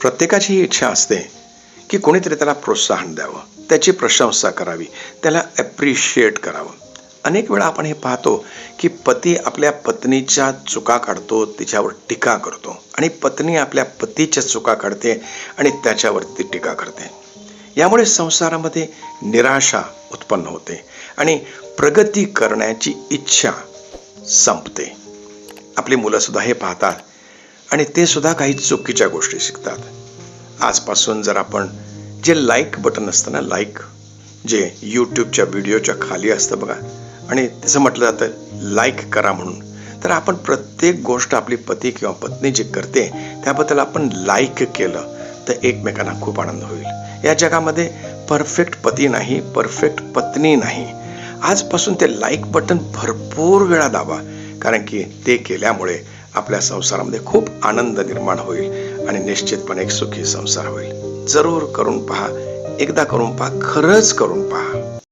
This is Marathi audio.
प्रत्येकाची ही इच्छा असते की कोणीतरी त्याला प्रोत्साहन द्यावं त्याची प्रशंसा करावी त्याला ॲप्रिशिएट करावं. अनेक वेळा आपण हे पाहतो की पती आपल्या पत्नीच्या चुका काढतो तिच्यावर टीका करतो आणि पत्नी आपल्या पतीच्या चुका काढते आणि त्याच्यावरती टीका करते. यामुळे संसारामध्ये निराशा उत्पन्न होते आणि प्रगती करण्याची इच्छा संपते. आपली मुलंसुद्धा हे पाहतात आणि ते सुद्धा काही चुकीच्या गोष्टी शिकतात. आजपासून जर आपण जे लाईक बटन असतं ना लाईक जे यूट्यूबच्या व्हिडिओच्या खाली असतं बघा आणि तसं म्हटलं जातं लाईक करा म्हणून तर आपण प्रत्येक गोष्ट आपली पती किंवा पत्नी जी करते त्याबद्दल आपण लाईक केलं तर एकमेकांना खूप आनंद होईल. या जगामध्ये परफेक्ट पती नाही परफेक्ट पत्नी नाही. आजपासून ते लाईक बटन भरपूर वेळा दाबा कारण की ते केल्यामुळे आपल्या संसारामध्ये खूप आनंद निर्माण होईल आणि निश्चितपणे एक सुखी संसार होईल. जरूर करून पहा एकदा करून पहा खरंच करून पहा.